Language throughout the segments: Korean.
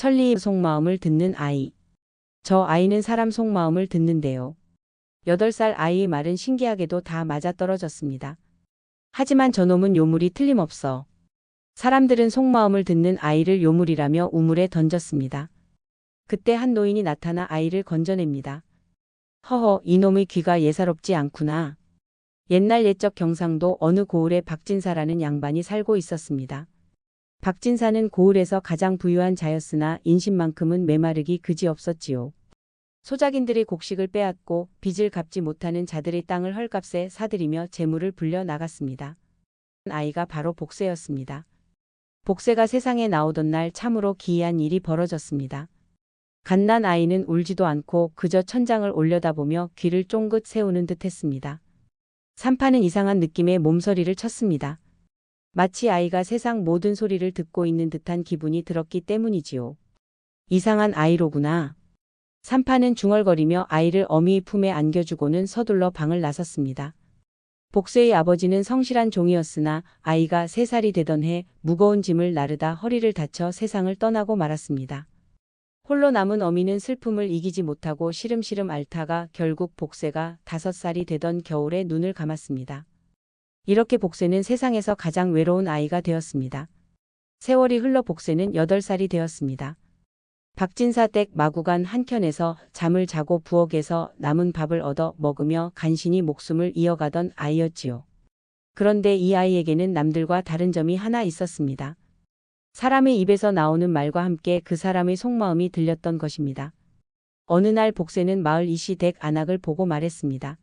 천리의 속마음을 듣는 아이. 저 아이는 사람 속마음을 듣는데요. 8살 아이의 말은 신기하게도 다 맞아떨어졌습니다. 하지만 저놈은 요물이 틀림없어. 사람들은 속마음을 듣는 아이를 요물이라며 우물에 던졌습니다. 그때 한 노인이 나타나 아이를 건져냅니다. 허허, 이놈의 귀가 예사롭지 않구나. 옛날 옛적 경상도 어느 고을에 박진사라는 양반이 살고 있었습니다. 박진사는 고을에서 가장 부유한 자였으나 인심만큼은 메마르기 그지없었지요. 소작인들의 곡식을 빼앗고 빚을 갚지 못하는 자들의 땅을 헐값에 사들이며 재물을 불려 나갔습니다. 아이가 바로 복세였습니다. 복세가 세상에 나오던 날 참으로 기이한 일이 벌어졌습니다. 갓난 아이는 울지도 않고 그저 천장을 올려다보며 귀를 쫑긋 세우는 듯 했습니다. 산파는 이상한 느낌의 몸서리를 쳤습니다. 마치 아이가 세상 모든 소리를 듣고 있는 듯한 기분이 들었기 때문이지요. 이상한 아이로구나. 산파는 중얼거리며 아이를 어미의 품에 안겨주고는 서둘러 방을 나섰습니다. 복세의 아버지는 성실한 종이었으나 아이가 세살이 되던 해 무거운 짐을 나르다 허리를 다쳐 세상을 떠나고 말았습니다. 홀로 남은 어미는 슬픔을 이기지 못하고 시름시름 앓다가 결국 복세가 다섯 살이 되던 겨울에 눈을 감았습니다. 이렇게 복세는 세상에서 가장 외로운 아이가 되었습니다. 세월이 흘러 복세는 여덟 살이 되었습니다. 박진사 댁 마구간 한켠에서 잠을 자고 부엌에서 남은 밥을 얻어 먹으며 간신히 목숨을 이어가던 아이였지요. 그런데 이 아이에게는 남들과 다른 점이 하나 있었습니다. 사람의 입에서 나오는 말과 함께 그 사람의 속마음이 들렸던 것입니다. 어느 날 복세는 마을 이씨 댁 안악을 보고 말했습니다.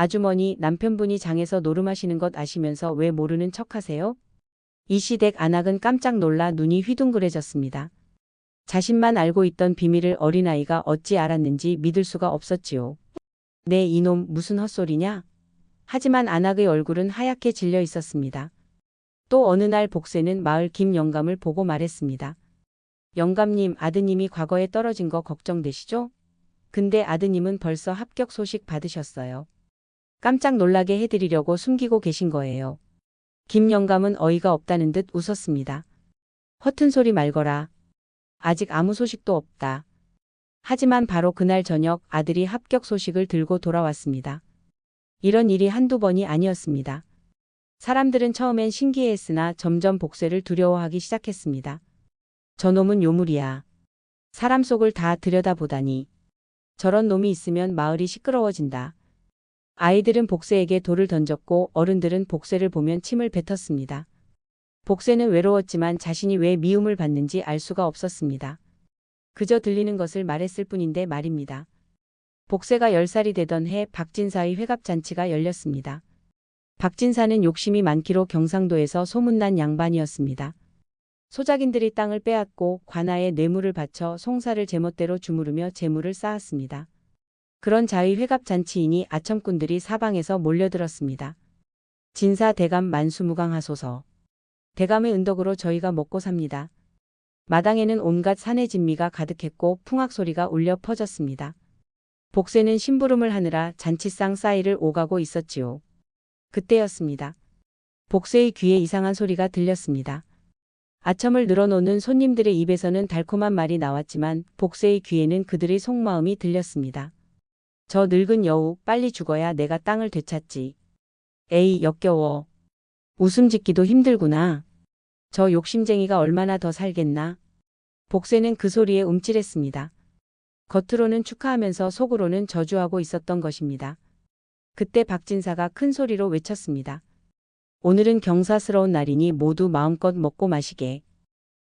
아주머니 남편분이 장에서 노름하시는 것 아시면서 왜 모르는 척 하세요? 이씨 댁 안악은 깜짝 놀라 눈이 휘둥그레졌습니다. 자신만 알고 있던 비밀을 어린아이가 어찌 알았는지 믿을 수가 없었지요. 네 이놈 무슨 헛소리냐? 하지만 안악의 얼굴은 하얗게 질려 있었습니다. 또 어느 날 복세는 마을 김 영감을 보고 말했습니다. 영감님 아드님이 과거에 떨어진 거 걱정되시죠? 근데 아드님은 벌써 합격 소식 받으셨어요. 깜짝 놀라게 해드리려고 숨기고 계신 거예요. 김 영감은 어이가 없다는 듯 웃었습니다. 허튼 소리 말거라. 아직 아무 소식도 없다. 하지만 바로 그날 저녁 아들이 합격 소식을 들고 돌아왔습니다. 이런 일이 한두 번이 아니었습니다. 사람들은 처음엔 신기해했으나 점점 복세를 두려워하기 시작했습니다. 저놈은 요물이야. 사람 속을 다 들여다보다니. 저런 놈이 있으면 마을이 시끄러워진다. 아이들은 복세에게 돌을 던졌고 어른들은 복세를 보면 침을 뱉었습니다. 복세는 외로웠지만 자신이 왜 미움을 받는지 알 수가 없었습니다. 그저 들리는 것을 말했을 뿐인데 말입니다. 복세가 10살이 되던 해 박진사의 회갑잔치가 열렸습니다. 박진사는 욕심이 많기로 경상도에서 소문난 양반이었습니다. 소작인들이 땅을 빼앗고 관아에 뇌물을 바쳐 송사를 제멋대로 주무르며 재물을 쌓았습니다. 그런 자의 회갑 잔치이니 아첨꾼들이 사방에서 몰려들었습니다. 진사 대감 만수무강하소서. 대감의 은덕으로 저희가 먹고 삽니다. 마당에는 온갖 산의 진미가 가득했고 풍악 소리가 울려 퍼졌습니다. 복세는 심부름을 하느라 잔치상 싸이를 오가고 있었지요. 그때였습니다. 복세의 귀에 이상한 소리가 들렸습니다. 아첨을 늘어놓는 손님들의 입에서는 달콤한 말이 나왔지만 복세의 귀에는 그들의 속마음이 들렸습니다. 저 늙은 여우 빨리 죽어야 내가 땅을 되찾지. 에이 역겨워. 웃음 짓기도 힘들구나. 저 욕심쟁이가 얼마나 더 살겠나. 복세는 그 소리에 움찔했습니다. 겉으로는 축하하면서 속으로는 저주하고 있었던 것입니다. 그때 박진사가 큰 소리로 외쳤습니다. 오늘은 경사스러운 날이니 모두 마음껏 먹고 마시게.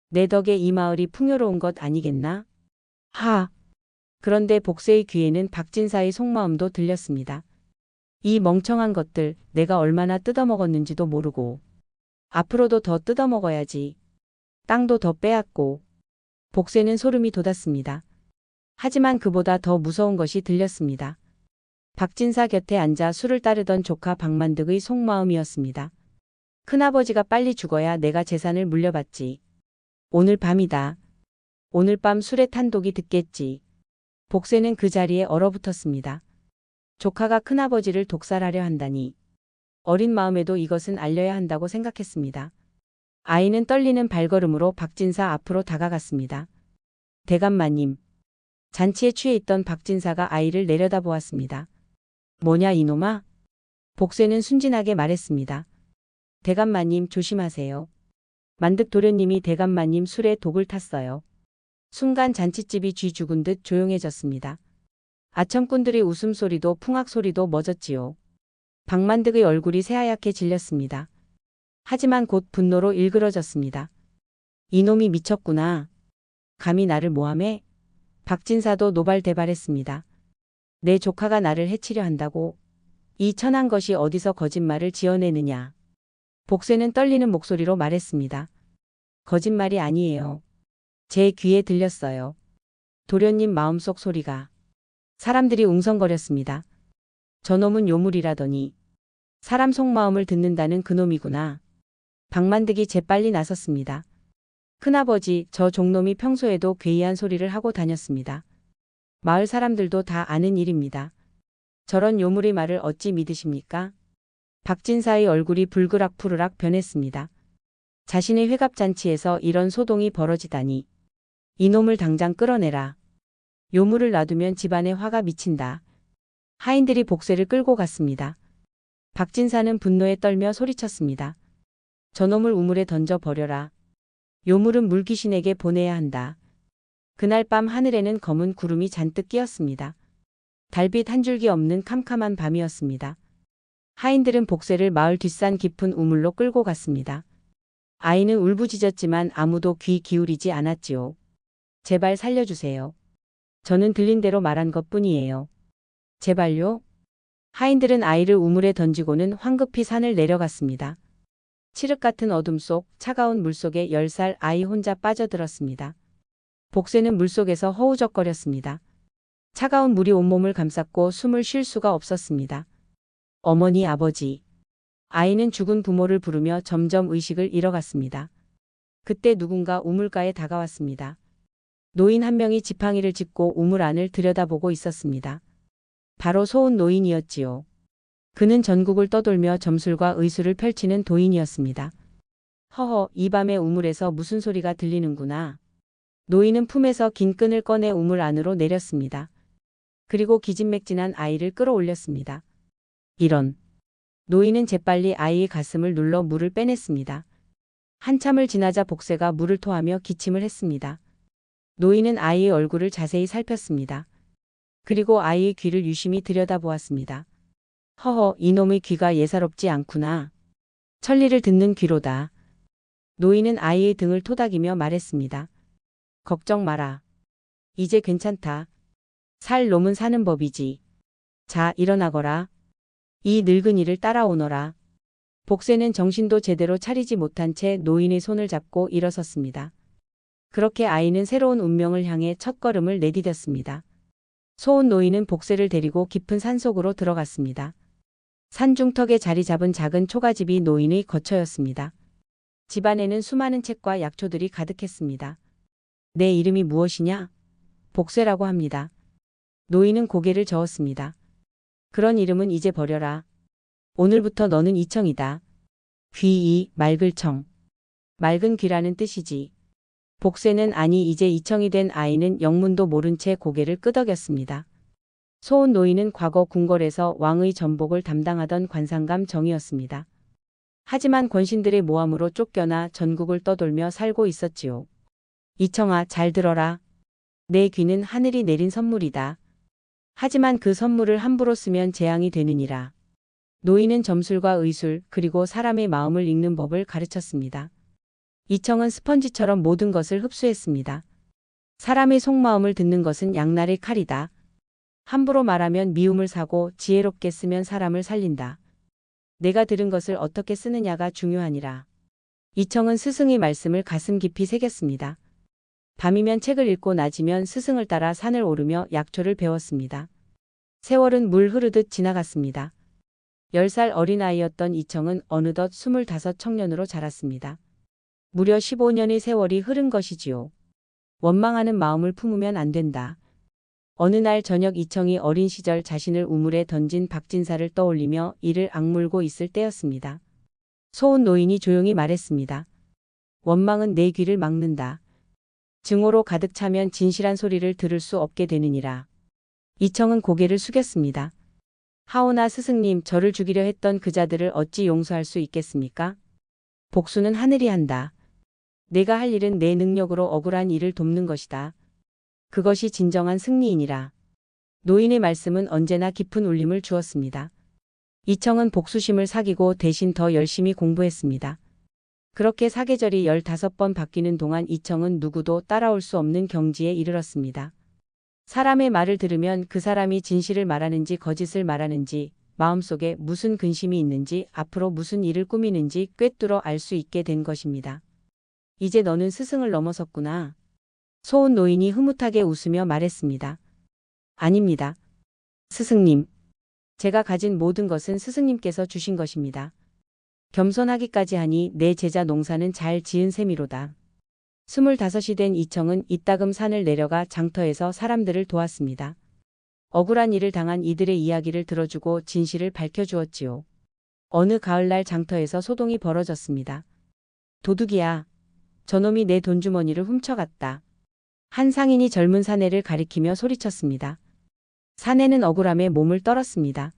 내 덕에 이 마을이 풍요로운 것 아니겠나? 하. 그런데 복세의 귀에는 박진사의 속마음도 들렸습니다. 이 멍청한 것들 내가 얼마나 뜯어먹었는지도 모르고 앞으로도 더 뜯어먹어야지. 땅도 더 빼앗고 복세는 소름이 돋았습니다. 하지만 그보다 더 무서운 것이 들렸습니다. 박진사 곁에 앉아 술을 따르던 조카 박만득의 속마음이었습니다. 큰아버지가 빨리 죽어야 내가 재산을 물려받지. 오늘 밤이다. 오늘 밤 술에 탄독이 듣겠지. 복세는 그 자리에 얼어붙었습니다. 조카가 큰아버지를 독살하려 한다니. 어린 마음에도 이것은 알려야 한다고 생각했습니다. 아이는 떨리는 발걸음으로 박진사 앞으로 다가갔습니다. 대감마님. 잔치에 취해 있던 박진사가 아이를 내려다보았습니다. 뭐냐 이놈아? 복세는 순진하게 말했습니다. 대감마님 조심하세요. 만득 도련님이 대감마님 술에 독을 탔어요. 순간 잔치집이 쥐 죽은 듯 조용해졌습니다. 아첨꾼들의 웃음소리도 풍악소리도 멎었지요. 박만득의 얼굴이 새하얗게 질렸습니다. 하지만 곧 분노로 일그러졌습니다. 이놈이 미쳤구나. 감히 나를 모함해? 박진사도 노발대발했습니다. 내 조카가 나를 해치려 한다고. 이 천한 것이 어디서 거짓말을 지어내느냐. 복세는 떨리는 목소리로 말했습니다. 거짓말이 아니에요. 제 귀에 들렸어요. 도련님 마음속 소리가. 사람들이 웅성거렸습니다. 저놈은 요물이라더니 사람 속마음을 듣는다는 그놈이구나. 박만득이 재빨리 나섰습니다. 큰아버지, 저 종놈이 평소에도 괴이한 소리를 하고 다녔습니다. 마을 사람들도 다 아는 일입니다. 저런 요물의 말을 어찌 믿으십니까? 박진사의 얼굴이 불그락 푸르락 변했습니다. 자신의 회갑잔치에서 이런 소동이 벌어지다니. 이놈을 당장 끌어내라. 요물을 놔두면 집안에 화가 미친다. 하인들이 복세를 끌고 갔습니다. 박진사는 분노에 떨며 소리쳤습니다. 저놈을 우물에 던져 버려라. 요물은 물귀신에게 보내야 한다. 그날 밤 하늘에는 검은 구름이 잔뜩 끼었습니다. 달빛 한 줄기 없는 캄캄한 밤이었습니다. 하인들은 복세를 마을 뒷산 깊은 우물로 끌고 갔습니다. 아이는 울부짖었지만 아무도 귀 기울이지 않았지요. 제발 살려주세요. 저는 들린 대로 말한 것 뿐이에요. 제발요? 하인들은 아이를 우물에 던지고는 황급히 산을 내려갔습니다. 칠흑 같은 어둠 속 차가운 물속에 10살 아이 혼자 빠져들었습니다. 복세는 물속에서 허우적거렸습니다. 차가운 물이 온몸을 감쌌고 숨을 쉴 수가 없었습니다. 어머니 아버지. 아이는 죽은 부모를 부르며 점점 의식을 잃어갔습니다. 그때 누군가 우물가에 다가왔습니다. 노인 한 명이 지팡이를 짚고 우물 안을 들여다보고 있었습니다. 바로 소은 노인이었지요. 그는 전국을 떠돌며 점술과 의술을 펼치는 도인이었습니다. 허허, 이 밤에 우물에서 무슨 소리가 들리는구나. 노인은 품에서 긴 끈을 꺼내 우물 안으로 내렸습니다. 그리고 기진맥진한 아이를 끌어올렸습니다. 이런. 노인은 재빨리 아이의 가슴을 눌러 물을 빼냈습니다. 한참을 지나자 복세가 물을 토하며 기침을 했습니다. 노인은 아이의 얼굴을 자세히 살폈습니다. 그리고 아이의 귀를 유심히 들여다보았습니다. 허허, 이놈의 귀가 예사롭지 않구나. 천리를 듣는 귀로다. 노인은 아이의 등을 토닥이며 말했습니다. 걱정 마라. 이제 괜찮다. 살 놈은 사는 법이지. 자, 일어나거라. 이 늙은이를 따라오너라. 복세는 정신도 제대로 차리지 못한 채 노인의 손을 잡고 일어섰습니다. 그렇게 아이는 새로운 운명을 향해 첫걸음을 내디뎠습니다. 소은 노인은 복세를 데리고 깊은 산속으로 들어갔습니다. 산중턱에 자리 잡은 작은 초가집이 노인의 거처였습니다. 집안에는 수많은 책과 약초들이 가득했습니다. 내 이름이 무엇이냐? 복세라고 합니다. 노인은 고개를 저었습니다. 그런 이름은 이제 버려라. 오늘부터 너는 이청이다. 귀이 맑을 청. 맑은 귀라는 뜻이지. 복세는 아니 이제 이청이 된 아이는 영문도 모른 채 고개를 끄덕였습니다. 소은 노인은 과거 궁궐에서 왕의 전복을 담당하던 관상감 정이었습니다. 하지만 권신들의 모함으로 쫓겨나 전국을 떠돌며 살고 있었지요. 이청아 잘 들어라. 내 귀는 하늘이 내린 선물이다. 하지만 그 선물을 함부로 쓰면 재앙이 되느니라. 노인은 점술과 의술 그리고 사람의 마음을 읽는 법을 가르쳤습니다. 이청은 스펀지처럼 모든 것을 흡수했습니다. 사람의 속마음을 듣는 것은 양날의 칼이다. 함부로 말하면 미움을 사고 지혜롭게 쓰면 사람을 살린다. 내가 들은 것을 어떻게 쓰느냐가 중요하니라. 이청은 스승의 말씀을 가슴 깊이 새겼습니다. 밤이면 책을 읽고 낮이면 스승을 따라 산을 오르며 약초를 배웠습니다. 세월은 물 흐르듯 지나갔습니다. 10살 어린아이였던 이청은 어느덧 25 청년으로 자랐습니다. 무려 15년의 세월이 흐른 것이지요. 원망하는 마음을 품으면 안 된다. 어느 날 저녁 이청이 어린 시절 자신을 우물에 던진 박진사를 떠올리며 이를 악물고 있을 때였습니다. 소은 노인이 조용히 말했습니다. 원망은 내 귀를 막는다. 증오로 가득 차면 진실한 소리를 들을 수 없게 되느니라. 이청은 고개를 숙였습니다. 하오나 스승님, 저를 죽이려 했던 그자들을 어찌 용서할 수 있겠습니까? 복수는 하늘이 한다. 내가 할 일은 내 능력으로 억울한 일을 돕는 것이다. 그것이 진정한 승리이니라. 노인의 말씀은 언제나 깊은 울림을 주었습니다. 이청은 복수심을 사귀고 대신 더 열심히 공부했습니다. 그렇게 사계절이 15번 바뀌는 동안 이청은 누구도 따라올 수 없는 경지에 이르렀습니다. 사람의 말을 들으면 그 사람이 진실을 말하는지 거짓을 말하는지 마음속에 무슨 근심이 있는지 앞으로 무슨 일을 꾸미는지 꿰뚫어 알 수 있게 된 것입니다. 이제 너는 스승을 넘어섰구나. 소은 노인이 흐뭇하게 웃으며 말했습니다. 아닙니다. 스승님. 제가 가진 모든 것은 스승님께서 주신 것입니다. 겸손하기까지 하니 내 제자 농사는 잘 지은 셈이로다. 스물다섯이 된 이청은 이따금 산을 내려가 장터에서 사람들을 도왔습니다. 억울한 일을 당한 이들의 이야기를 들어주고 진실을 밝혀주었지요. 어느 가을날 장터에서 소동이 벌어졌습니다. 도둑이야. 저놈이 내 돈주머니를 훔쳐갔다. 한 상인이 젊은 사내를 가리키며 소리쳤습니다. 사내는 억울함에 몸을 떨었습니다.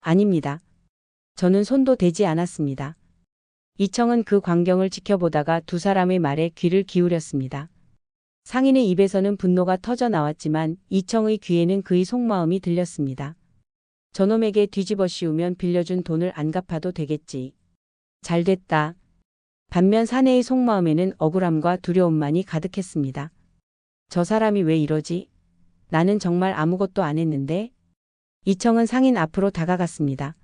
아닙니다. 저는 손도 대지 않았습니다. 이청은 그 광경을 지켜보다가 두 사람의 말에 귀를 기울였습니다. 상인의 입에서는 분노가 터져 나왔지만 이청의 귀에는 그의 속마음이 들렸습니다. 저놈에게 뒤집어 씌우면 빌려준 돈을 안 갚아도 되겠지. 잘 됐다. 반면 사내의 속마음에는 억울함과 두려움만이 가득했습니다. 저 사람이 왜 이러지? 나는 정말 아무것도 안 했는데? 이청은 상인 앞으로 다가갔습니다.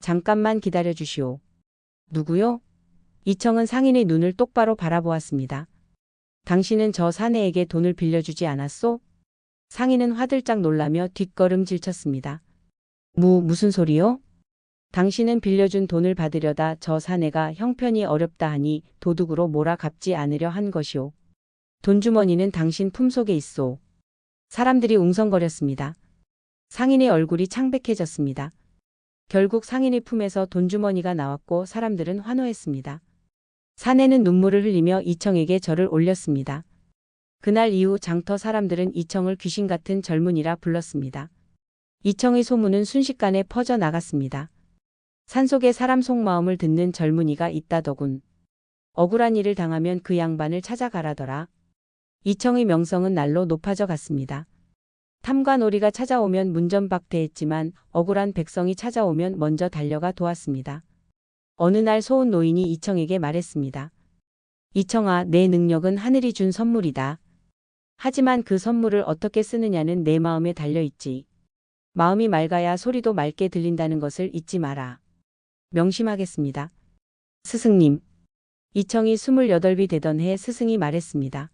잠깐만 기다려 주시오. 누구요? 이청은 상인의 눈을 똑바로 바라보았습니다. 당신은 저 사내에게 돈을 빌려주지 않았소? 상인은 화들짝 놀라며 뒷걸음질 쳤습니다. 무, 무슨 소리요? 당신은 빌려준 돈을 받으려다 저 사내가 형편이 어렵다 하니 도둑으로 몰아 갚지 않으려 한 것이오. 돈주머니는 당신 품속에 있소. 사람들이 웅성거렸습니다. 상인의 얼굴이 창백해졌습니다. 결국 상인의 품에서 돈주머니가 나왔고 사람들은 환호했습니다. 사내는 눈물을 흘리며 이청에게 절을 올렸습니다. 그날 이후 장터 사람들은 이청을 귀신 같은 젊은이라 불렀습니다. 이청의 소문은 순식간에 퍼져 나갔습니다. 산속에 사람 속마음을 듣는 젊은이가 있다더군. 억울한 일을 당하면 그 양반을 찾아가라더라. 이청의 명성은 날로 높아져 갔습니다. 탐관오리가 찾아오면 문전박대했지만 억울한 백성이 찾아오면 먼저 달려가 도왔습니다. 어느 날 소은 노인이 이청에게 말했습니다. 이청아, 내 능력은 하늘이 준 선물이다. 하지만 그 선물을 어떻게 쓰느냐는 내 마음에 달려있지. 마음이 맑아야 소리도 맑게 들린다는 것을 잊지 마라. 명심하겠습니다. 스승님. 이청이 28이 되던 해 스승이 말했습니다.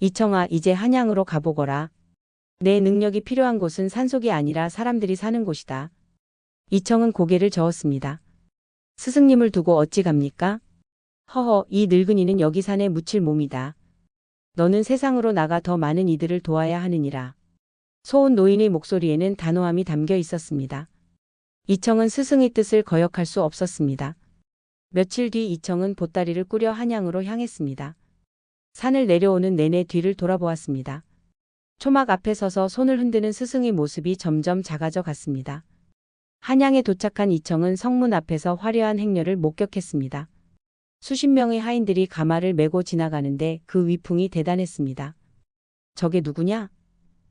이청아, 이제 한양으로 가보거라. 내 능력이 필요한 곳은 산속이 아니라 사람들이 사는 곳이다. 이청은 고개를 저었습니다. 스승님을 두고 어찌 갑니까? 허허, 이 늙은이는 여기 산에 묻힐 몸이다. 너는 세상으로 나가 더 많은 이들을 도와야 하느니라. 소은 노인의 목소리에는 단호함이 담겨 있었습니다. 이청은 스승의 뜻을 거역할 수 없었습니다. 며칠 뒤 이청은 보따리를 꾸려 한양으로 향했습니다. 산을 내려오는 내내 뒤를 돌아보았습니다. 초막 앞에 서서 손을 흔드는 스승의 모습이 점점 작아져 갔습니다. 한양에 도착한 이청은 성문 앞에서 화려한 행렬을 목격했습니다. 수십 명의 하인들이 가마를 메고 지나가는데 그 위풍이 대단했습니다. 저게 누구냐?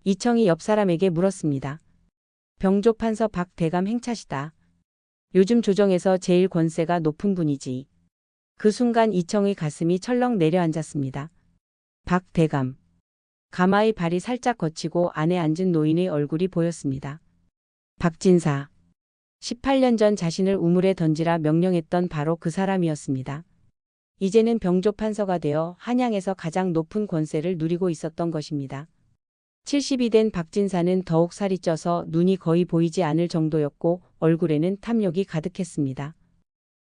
이청이 옆 사람에게 물었습니다. 병조 판서 박대감 행차시다. 요즘 조정에서 제일 권세가 높은 분이지. 그 순간 이청의 가슴이 철렁 내려앉았습니다. 박대감. 가마의 발이 살짝 거치고 안에 앉은 노인의 얼굴이 보였습니다. 박진사. 18년 전 자신을 우물에 던지라 명령했던 바로 그 사람이었습니다. 이제는 병조 판서가 되어 한양에서 가장 높은 권세를 누리고 있었던 것입니다. 70이 된 박진사는 더욱 살이 쪄서 눈이 거의 보이지 않을 정도였고 얼굴에는 탐욕이 가득했습니다.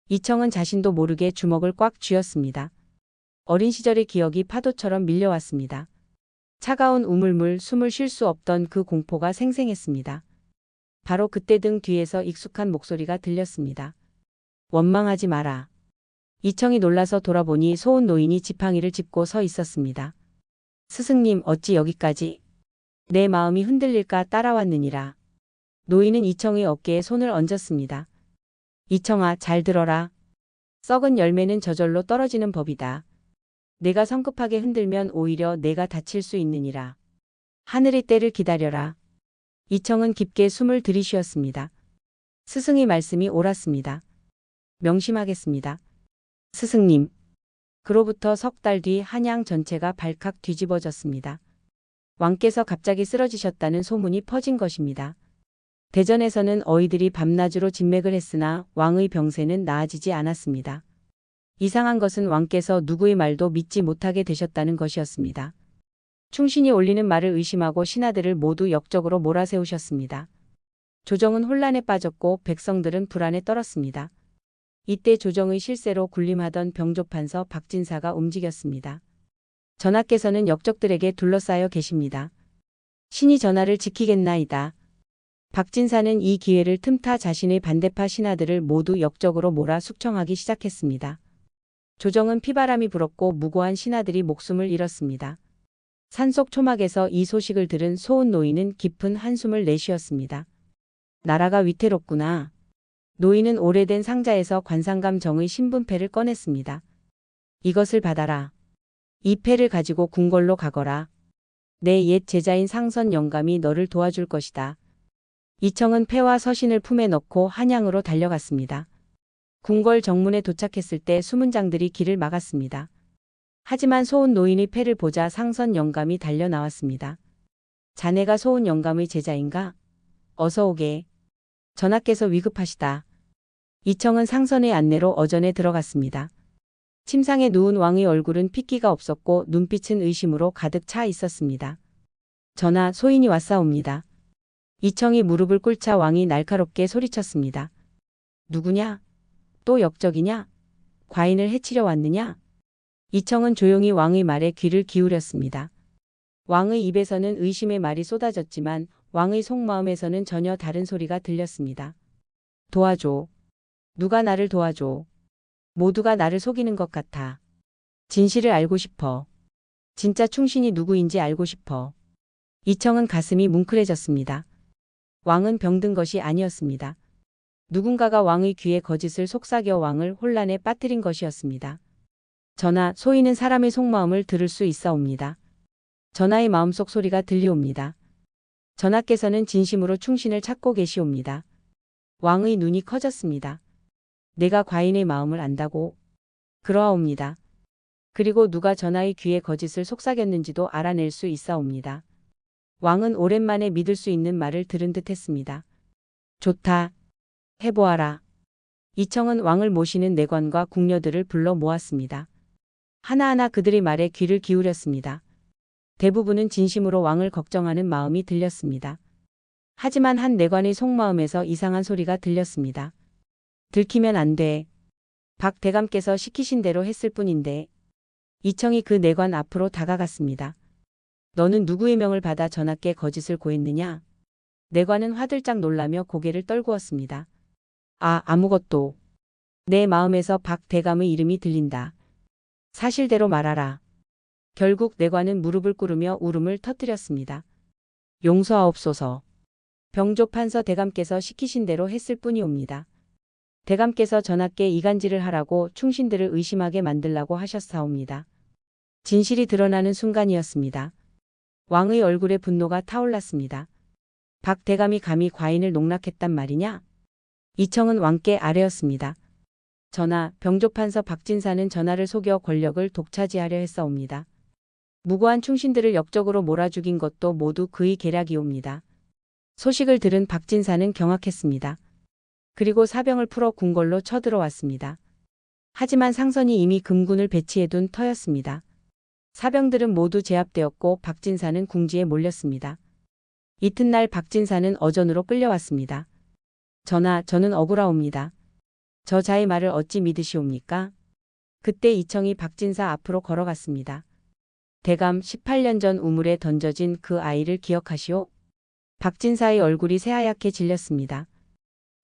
이청은 자신도 모르게 주먹을 꽉 쥐었습니다. 어린 시절의 기억이 파도처럼 밀려왔습니다. 차가운 우물물 숨을 쉴 수 없던 그 공포가 생생했습니다. 바로 그때 등 뒤에서 익숙한 목소리가 들렸습니다. 원망하지 마라. 이청이 놀라서 돌아보니 소은 노인이 지팡이를 짚고 서 있었습니다. 스승님 어찌 여기까지 내 마음이 흔들릴까 따라왔느니라. 노인은 이청의 어깨에 손을 얹었습니다. 이청아 잘 들어라. 썩은 열매는 저절로 떨어지는 법이다. 내가 성급하게 흔들면 오히려 내가 다칠 수 있느니라. 하늘의 때를 기다려라. 이청은 깊게 숨을 들이쉬었습니다. 스승의 말씀이 옳았습니다. 명심하겠습니다. 스승님. 그로부터 석 달 뒤 한양 전체가 발칵 뒤집어졌습니다. 왕께서 갑자기 쓰러지셨다는 소문이 퍼진 것입니다. 대전에서는 어이들이 밤낮으로 진맥을 했으나 왕의 병세는 나아지지 않았습니다. 이상한 것은 왕께서 누구의 말도 믿지 못하게 되셨다는 것이었습니다. 충신이 올리는 말을 의심하고 신하들을 모두 역적으로 몰아세우셨습니다. 조정은 혼란에 빠졌고 백성들은 불안에 떨었습니다. 이때 조정의 실세로 군림하던 병조판서 박진사가 움직였습니다. 전하께서는 역적들에게 둘러싸여 계십니다. 신이 전하를 지키겠나이다. 박진사는 이 기회를 틈타 자신의 반대파 신하들을 모두 역적으로 몰아 숙청하기 시작했습니다. 조정은 피바람이 불었고 무고한 신하들이 목숨을 잃었습니다. 산속 초막에서 이 소식을 들은 소은 노인은 깊은 한숨을 내쉬었습니다. 나라가 위태롭구나. 노인은 오래된 상자에서 관상감 정의 신분패를 꺼냈습니다. 이것을 받아라. 이 패를 가지고 궁궐로 가거라. 내 옛 제자인 상선 영감이 너를 도와줄 것이다. 이청은 패와 서신을 품에 넣고 한양으로 달려갔습니다. 궁궐 정문에 도착했을 때 수문장들이 길을 막았습니다. 하지만 소은 노인의 패를 보자 상선 영감이 달려 나왔습니다. 자네가 소은 영감의 제자인가? 어서 오게. 전하께서 위급하시다. 이청은 상선의 안내로 어전에 들어갔습니다. 침상에 누운 왕의 얼굴은 핏기가 없었고 눈빛은 의심으로 가득 차 있었습니다. 전하 소인이 왔사옵니다. 이청이 무릎을 꿇자 왕이 날카롭게 소리쳤습니다. 누구냐? 또 역적이냐? 과인을 해치려 왔느냐? 이청은 조용히 왕의 말에 귀를 기울였습니다. 왕의 입에서는 의심의 말이 쏟아졌지만 왕의 속마음에서는 전혀 다른 소리가 들렸습니다. 도와줘. 누가 나를 도와줘. 모두가 나를 속이는 것 같아. 진실을 알고 싶어. 진짜 충신이 누구인지 알고 싶어. 이청은 가슴이 뭉클해졌습니다. 왕은 병든 것이 아니었습니다. 누군가가 왕의 귀에 거짓을 속삭여 왕을 혼란에 빠뜨린 것이었습니다. 전하, 소인은 사람의 속마음을 들을 수 있사옵니다. 전하의 마음속 소리가 들리옵니다. 전하께서는 진심으로 충신을 찾고 계시옵니다. 왕의 눈이 커졌습니다. 내가 과인의 마음을 안다고 그러하옵니다. 그리고 누가 전하의 귀에 거짓을 속삭였는지도 알아낼 수 있사옵니다. 왕은 오랜만에 믿을 수 있는 말을 들은 듯 했습니다. 좋다. 해보아라. 이청은 왕을 모시는 내관과 궁녀들을 불러 모았습니다. 하나하나 그들의 말에 귀를 기울였습니다. 대부분은 진심으로 왕을 걱정하는 마음이 들렸습니다. 하지만 한 내관의 속마음에서 이상한 소리가 들렸습니다. 들키면 안 돼. 박 대감께서 시키신 대로 했을 뿐인데. 이청이 그 내관 앞으로 다가갔습니다. 너는 누구의 명을 받아 전하께 거짓을 고했느냐? 내관은 화들짝 놀라며 고개를 떨구었습니다. 아, 아무것도. 내 마음에서 박 대감의 이름이 들린다. 사실대로 말하라. 결국 내관은 무릎을 꿇으며 울음을 터뜨렸습니다. 용서하옵소서. 병조판서 대감께서 시키신 대로 했을 뿐이옵니다. 대감께서 전하께 이간질을 하라고 충신들을 의심하게 만들라고 하셨사옵니다. 진실이 드러나는 순간이었습니다. 왕의 얼굴에 분노가 타올랐습니다. 박 대감이 감히 과인을 농락했단 말이냐? 이청은 왕께 아뢰었습니다. 전하, 병조판서 박진사는 전하를 속여 권력을 독차지하려 했사옵니다. 무고한 충신들을 역적으로 몰아 죽인 것도 모두 그의 계략이옵니다. 소식을 들은 박진사는 경악했습니다. 그리고 사병을 풀어 궁궐로 쳐들어왔습니다. 하지만 상선이 이미 금군을 배치해둔 터였습니다. 사병들은 모두 제압되었고 박진사는 궁지에 몰렸습니다. 이튿날 박진사는 어전으로 끌려왔습니다. 전하, 저는 억울하옵니다. 저 자의 말을 어찌 믿으시옵니까? 그때 이청이 박진사 앞으로 걸어갔습니다. 대감 18년 전 우물에 던져진 그 아이를 기억하시오? 박진사의 얼굴이 새하얗게 질렸습니다.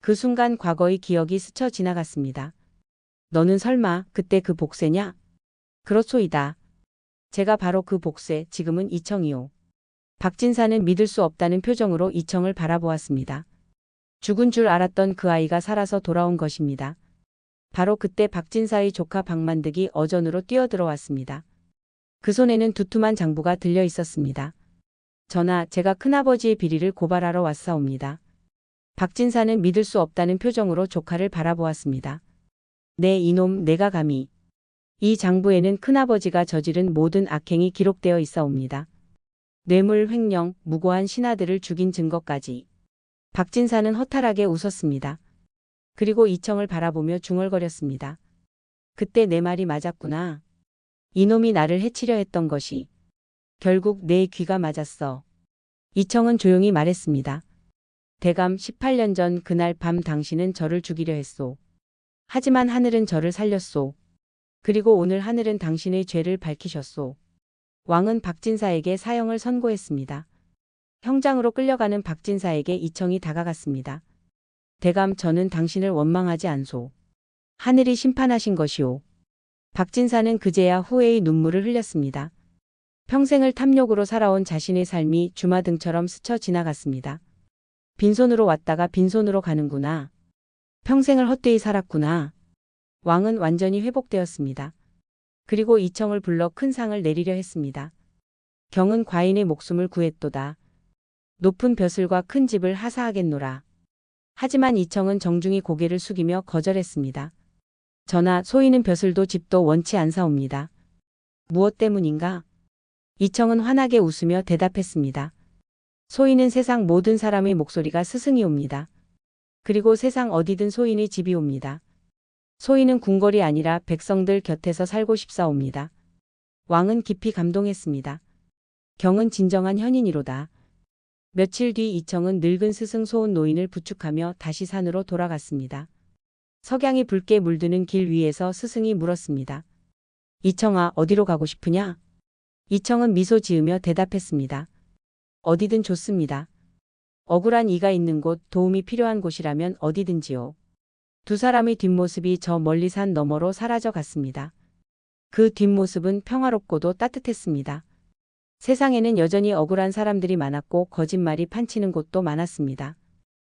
그 순간 과거의 기억이 스쳐 지나갔습니다. 너는 설마 그때 그 복세냐? 그렇소이다. 제가 바로 그 복세, 지금은 이청이요. 박진사는 믿을 수 없다는 표정으로 이청을 바라보았습니다. 죽은 줄 알았던 그 아이가 살아서 돌아온 것입니다. 바로 그때 박진사의 조카 박만득이 어전으로 뛰어들어왔습니다. 그 손에는 두툼한 장부가 들려 있었습니다. 전하, 제가 큰아버지의 비리를 고발하러 왔사옵니다. 박진사는 믿을 수 없다는 표정으로 조카를 바라보았습니다. 네, 이놈, 내가 감히. 이 장부에는 큰아버지가 저지른 모든 악행이 기록되어 있사옵니다. 뇌물, 횡령, 무고한 신하들을 죽인 증거까지. 박진사는 허탈하게 웃었습니다. 그리고 이청을 바라보며 중얼거렸습니다. 그때 내 말이 맞았구나. 이놈이 나를 해치려 했던 것이. 결국 내 귀가 맞았어. 이청은 조용히 말했습니다. 대감 18년 전 그날 밤 당신은 저를 죽이려 했소. 하지만 하늘은 저를 살렸소. 그리고 오늘 하늘은 당신의 죄를 밝히셨소. 왕은 박진사에게 사형을 선고했습니다. 형장으로 끌려가는 박진사에게 이청이 다가갔습니다. 대감 저는 당신을 원망하지 않소. 하늘이 심판하신 것이오. 박진사는 그제야 후회의 눈물을 흘렸습니다. 평생을 탐욕으로 살아온 자신의 삶이 주마등처럼 스쳐 지나갔습니다. 빈손으로 왔다가 빈손으로 가는구나. 평생을 헛되이 살았구나. 왕은 완전히 회복되었습니다. 그리고 이청을 불러 큰 상을 내리려 했습니다. 경은 과인의 목숨을 구했도다. 높은 벼슬과 큰 집을 하사하겠노라. 하지만 이청은 정중히 고개를 숙이며 거절했습니다. 전하, 소인은 벼슬도 집도 원치 않사옵니다. 무엇 때문인가? 이청은 환하게 웃으며 대답했습니다. 소인은 세상 모든 사람의 목소리가 스승이 옵니다. 그리고 세상 어디든 소인의 집이 옵니다. 소인은 궁궐이 아니라 백성들 곁에서 살고 싶사옵니다. 왕은 깊이 감동했습니다. 경은 진정한 현인이로다. 며칠 뒤 이청은 늙은 스승 소은 노인을 부축하며 다시 산으로 돌아갔습니다. 석양이 붉게 물드는 길 위에서 스승이 물었습니다. 이청아, 어디로 가고 싶으냐? 이청은 미소 지으며 대답했습니다. 어디든 좋습니다. 억울한 이가 있는 곳, 도움이 필요한 곳이라면 어디든지요. 두 사람의 뒷모습이 저 멀리 산 너머로 사라져 갔습니다. 그 뒷모습은 평화롭고도 따뜻했습니다. 세상에는 여전히 억울한 사람들이 많았고 거짓말이 판치는 곳도 많았습니다.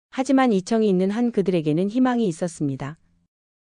하지만 이청이 있는 한 그들에게는 희망이 있었습니다.